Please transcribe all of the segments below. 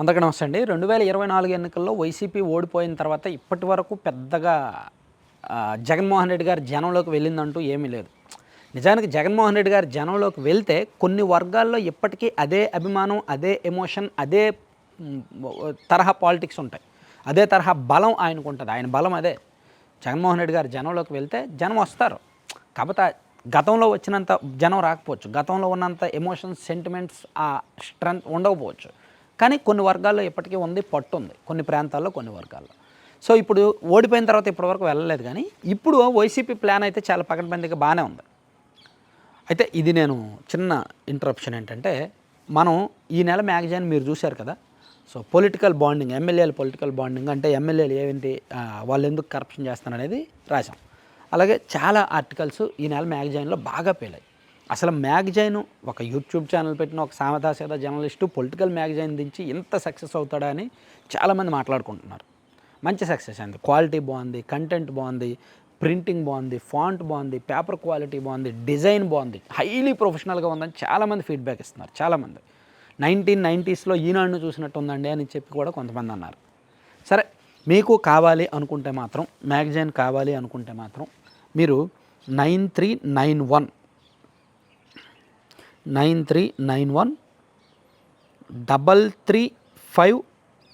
అందరికీ నమస్తే అండి. రెండు వేల ఇరవై నాలుగు ఎన్నికల్లో వైసీపీ ఓడిపోయిన తర్వాత ఇప్పటి వరకు పెద్దగా జగన్మోహన్ రెడ్డి గారు జనంలోకి వెళ్ళిందంటూ ఏమీ లేదు. నిజానికి జగన్మోహన్ రెడ్డి గారు జనంలోకి వెళ్తే కొన్ని వర్గాల్లో ఇప్పటికీ అదే అభిమానం అదే ఎమోషన్ అదే తరహా పాలిటిక్స్ ఉంటాయి. అదే తరహా బలం ఆయనకు ఉంటుంది. ఆయన బలం అదే. జగన్మోహన్ రెడ్డి గారు జనంలోకి వెళ్తే జనం వస్తారు. కాకపోతే గతంలో వచ్చినంత జనం రాకపోవచ్చు. గతంలో ఉన్నంత ఎమోషన్స్ సెంటిమెంట్స్ ఆ స్ట్రెంగ్త్ ఉండకపోవచ్చు. కానీ కొన్ని వర్గాల్లో ఇప్పటికీ ఉంది పట్టు ఉంది. కొన్ని ప్రాంతాల్లో కొన్ని వర్గాల్లో. సో ఇప్పుడు ఓడిపోయిన తర్వాత ఇప్పటివరకు వెళ్ళలేదు కానీ ఇప్పుడు వైసీపీ ప్లాన్ అయితే చాలా పకడ్బందీగా బాగానే ఉంది. అయితే ఇది నేను చిన్న ఇంటరప్షన్ ఏంటంటే మనం ఈ నెల మ్యాగజైన్ మీరు చూశారు కదా? సో పొలిటికల్ బాండింగ్ ఎమ్మెల్యేల పొలిటికల్ బాండింగ్ అంటే ఎమ్మెల్యేలు ఏంటి వాళ్ళు ఎందుకు కరప్షన్ చేస్తారనేది రాశాం. అలాగే చాలా ఆర్టికల్స్ ఈ నెల మ్యాగజైన్లో బాగా పేలాయి. అసలు మ్యాగజైన్ ఒక యూట్యూబ్ ఛానల్ పెట్టిన ఒక సామదాసేద జర్నలిస్టు పొలిటికల్ మ్యాగజైన్ దించి ఇంత సక్సెస్ అవుతాడా అని చాలామంది మాట్లాడుకుంటున్నారు. మంచి సక్సెస్ అయింది. క్వాలిటీ బాగుంది కంటెంట్ బాగుంది ప్రింటింగ్ బాగుంది ఫాంట్ బాగుంది పేపర్ క్వాలిటీ బాగుంది డిజైన్ బాగుంది హైలీ ప్రొఫెషనల్గా ఉందని చాలామంది ఫీడ్బ్యాక్ ఇస్తున్నారు. చాలామంది. నైన్టీన్ నైంటీస్లో ఈనాడును చూసినట్టు ఉందండి అని చెప్పి కూడా కొంతమంది అన్నారు. సరే మీకు కావాలి అనుకుంటే మాత్రం మ్యాగజైన్ కావాలి అనుకుంటే మాత్రం మీరు nine three nine one nine three nine one double three five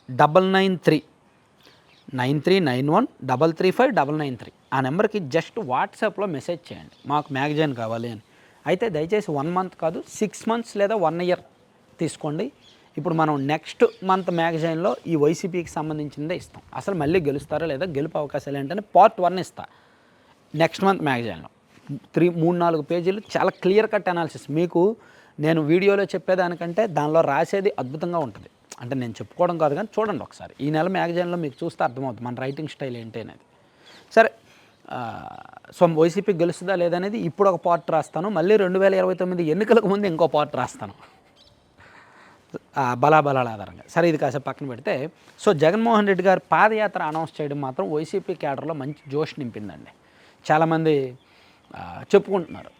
double nine three. Nine three nine one double three five double nine three. ఆ నెంబర్కి జస్ట్ వాట్సాప్లో మెసేజ్ చేయండి. మాకు మ్యాగజైన్ కావాలి అని. అయితే దయచేసి వన్ మంత్ కాదు సిక్స్ మంత్స్ లేదా వన్ ఇయర్ తీసుకోండి. ఇప్పుడు మనం నెక్స్ట్ మంత్ మ్యాగజైన్లో ఈ వైసీపీకి సంబంధించిందే ఇస్తాం. అసలు మళ్ళీ గెలుస్తారా లేదా గెలుపు అవకాశాలు ఏంటంటే పార్ట్ వన్ ఇస్తా. నెక్స్ట్ మంత్ మ్యాగజైన్లో. త్రీ మూడు నాలుగు పేజీలు చాలా క్లియర్ కట్ అనాలిసిస్. మీకు నేను వీడియోలో చెప్పేదానికంటే దానిలో రాసేది అద్భుతంగా ఉంటుంది. అంటే నేను చెప్పుకోవడం కాదు కానీ చూడండి ఒకసారి. ఈ నెల మ్యాగజైన్లో మీకు చూస్తే అర్థమవుతుంది మన రైటింగ్ స్టైల్ ఏంటి అనేది. సరే సో వైసీపీ గెలుస్తుందా లేదనేది ఇప్పుడు ఒక పార్ట్ రాస్తాను. మళ్ళీ రెండు వేల ఇరవై తొమ్మిది ఎన్నికలకు ముందు ఇంకో పార్ట్ రాస్తాను. బలాబలాల ఆధారంగా. సరే ఇది కాసేపు పక్కన పెడితే సో జగన్మోహన్ రెడ్డి గారు పాదయాత్ర అనౌన్స్ చేయడం మాత్రం వైసీపీ క్యాడర్లో మంచి జోష్ నింపిందండి. చాలామంది చెప్పుకుంటున్నారు.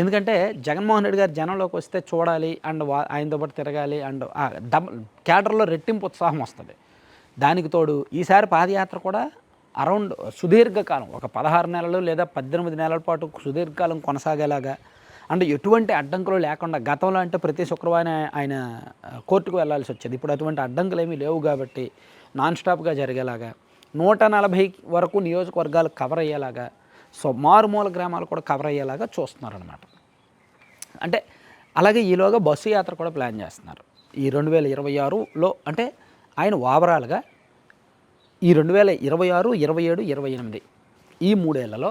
ఎందుకంటే జగన్మోహన్ రెడ్డి గారు జనంలోకి వస్తే చూడాలి అండ్ వా ఆయనతో పాటు తిరగాలి అండ్ డబల్ క్యాడర్లో రెట్టింపు ఉత్సాహం వస్తుంది. దానికి తోడు ఈసారి పాదయాత్ర కూడా అరౌండ్ సుదీర్ఘకాలం ఒక పదహారు నెలలు లేదా పద్దెనిమిది నెలల పాటు సుదీర్ఘకాలం కొనసాగేలాగా అండ్ ఎటువంటి అడ్డంకులు లేకుండా గతంలో అంటే ప్రతి శుక్రవారం ఆయన కోర్టుకు వెళ్ళాల్సి వచ్చేది. ఇప్పుడు అటువంటి అడ్డంకులు ఏమీ లేవు కాబట్టి నాన్ స్టాప్గా జరిగేలాగా నూట నలభై వరకు నియోజకవర్గాలు కవర్ అయ్యేలాగా సో మారుమూల గ్రామాలు కూడా కవర్ అయ్యేలాగా చూస్తున్నారనమాట అంటే అలాగే ఈలోగా బస్సు యాత్ర కూడా ప్లాన్ చేస్తున్నారు. ఈ రెండు వేల ఇరవై ఆరులో అంటే ఆయన ఓవరాల్గా ఈ రెండు వేల ఇరవై ఆరు ఇరవై ఏడు ఇరవై ఎనిమిది ఈ మూడేళ్ళలో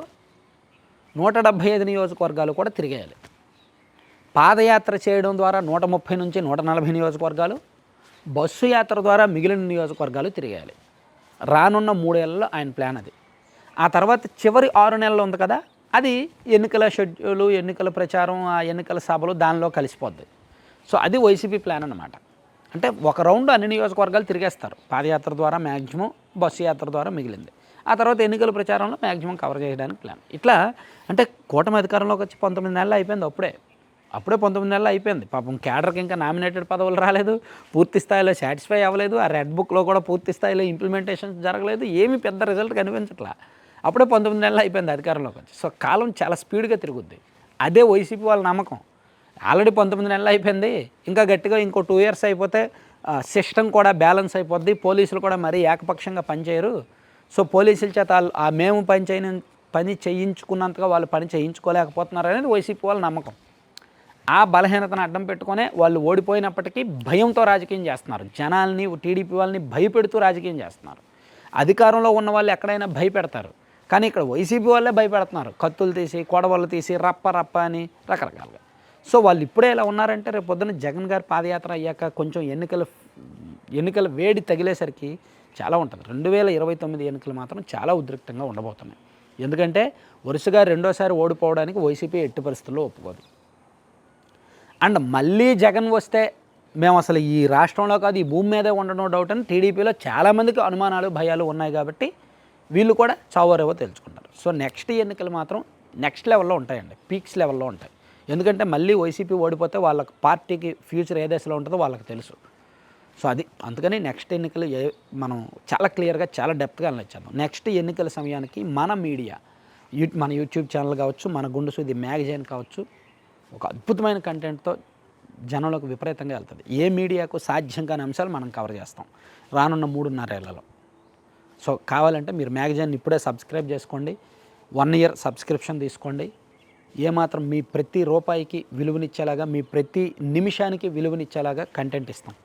నూట డెబ్భై ఐదు నియోజకవర్గాలు కూడా తిరిగేయాలి. పాదయాత్ర చేయడం ద్వారా నూట ముప్పై నుంచి నూట నలభై నియోజకవర్గాలు బస్సు యాత్ర ద్వారా మిగిలిన నియోజకవర్గాలు తిరిగేయాలి. రానున్న మూడేళ్ళలో ఆయన ప్లాన్ అది. ఆ తర్వాత చివరి ఆరు నెలలు ఉంది కదా అది ఎన్నికల షెడ్యూలు ఎన్నికల ప్రచారం ఆ ఎన్నికల సభలు దానిలో కలిసిపోద్ది. సో అది వైసీపీ ప్లాన్ అనమాట అంటే ఒక రౌండ్ అన్ని నియోజకవర్గాలు తిరిగేస్తారు. పాదయాత్ర ద్వారా మ్యాక్సిమం బస్సు యాత్ర ద్వారా మిగిలింది. ఆ తర్వాత ఎన్నికల ప్రచారంలో మ్యాక్సిమం కవర్ చేయడానికి ప్లాన్. ఇట్లా అంటే కూటమి అధికారంలోకి వచ్చి పంతొమ్మిది నెలలు అయిపోయింది అప్పుడే. అప్పుడే పంతొమ్మిది నెలలు అయిపోయింది. పాపం క్యాడర్కి ఇంకా నామినేటెడ్ పదవులు రాలేదు. పూర్తి స్థాయిలో సాటిస్ఫై అవ్వలేదు. ఆ రెడ్ బుక్లో కూడా పూర్తి స్థాయిలో ఇంప్లిమెంటేషన్ జరగలేదు. ఏమీ పెద్ద రిజల్ట్ కనిపించట్లా. అప్పుడే పంతొమ్మిది నెలలు అయిపోయింది అధికారంలోకి వచ్చి. సో కాలం చాలా స్పీడ్గా తిరుగుద్ది. అదే వైసీపీ వాళ్ళ నమ్మకం. ఆల్రెడీ పంతొమ్మిది నెలలు అయిపోయింది. ఇంకా గట్టిగా ఇంకో టూ ఇయర్స్ అయిపోతే సిస్టమ్ కూడా బ్యాలెన్స్ అయిపోద్ది. పోలీసులు కూడా మరీ ఏకపక్షంగా పనిచేయరు. సో పోలీసుల చేత ఆ మేము పని చేయని పని చేయించుకున్నంతగా వాళ్ళు పని చేయించుకోలేకపోతున్నారు అనేది వైసీపీ వాళ్ళ నమ్మకం. ఆ బలహీనతను అడ్డం పెట్టుకునే వాళ్ళు ఓడిపోయినప్పటికీ భయంతో రాజకీయం చేస్తున్నారు. జనాల్ని టీడీపీ వాళ్ళని భయపెడుతూ రాజకీయం చేస్తున్నారు. అధికారంలో ఉన్న వాళ్ళు ఎక్కడైనా భయపెడతారు. కానీ ఇక్కడ వైసీపీ వాళ్ళే భయపెడుతున్నారు. కత్తులు తీసి కొడవలు తీసి రప్ప రప్ప అని రకరకాలుగా. సో వాళ్ళు ఇప్పుడే ఇలా ఉన్నారంటే రేపు పొద్దున్న జగన్ గారి పాదయాత్ర అయ్యాక కొంచెం ఎన్నికల ఎన్నికల వేడి తగిలేసరికి చాలా ఉంటుంది. రెండు వేల ఇరవై తొమ్మిది ఎన్నికలు మాత్రం చాలా ఉద్రిక్తంగా ఉండబోతున్నాయి. ఎందుకంటే వరుసగా రెండోసారి ఓడిపోవడానికి వైసీపీ ఎట్టి పరిస్థితుల్లో ఒప్పుకోదు. అండ్ మళ్ళీ జగన్ వస్తే మేము అసలు ఈ రాష్ట్రంలో కాదు ఈ భూమి మీదే ఉండడం డౌట్ అని టీడీపీలో చాలామందికి అనుమానాలు భయాలు ఉన్నాయి కాబట్టి వీళ్ళు కూడా చావరేవో తెలుసుకుంటారు. సో నెక్స్ట్ ఎన్నికలు మాత్రం నెక్స్ట్ లెవెల్లో ఉంటాయండి. పీక్స్ లెవెల్లో ఉంటాయి. ఎందుకంటే మళ్ళీ వైసీపీ ఓడిపోతే వాళ్ళ పార్టీకి ఫ్యూచర్ ఏ దశలో ఉంటుందో వాళ్ళకి తెలుసు. సో అది అందుకని నెక్స్ట్ ఎన్నికలు ఏ మనం చాలా క్లియర్గా చాలా డెప్త్గా అనిపించాము నెక్స్ట్ ఎన్నికల సమయానికి మన మీడియా యూ మన యూట్యూబ్ ఛానల్ కావచ్చు మన గుండు సూది మ్యాగజైన్ కావచ్చు ఒక అద్భుతమైన కంటెంట్తో జనంలోకి విపరీతంగా వెళ్తుంది. ఏ మీడియాకు సాధ్యం కాని అంశాలు మనం కవర్ చేస్తాం. రానున్న మూడున్నరేళ్ళలో. సో కావాలంటే మీరు మ్యాగజైన్ ఇప్పుడే సబ్స్క్రైబ్ చేసుకోండి. వన్ ఇయర్ సబ్స్క్రిప్షన్ తీసుకోండి. ఏమాత్రం మీ ప్రతి రూపాయికి విలువనిచ్చేలాగా మీ ప్రతి నిమిషానికి విలువనిచ్చేలాగా కంటెంట్ ఇస్తాం.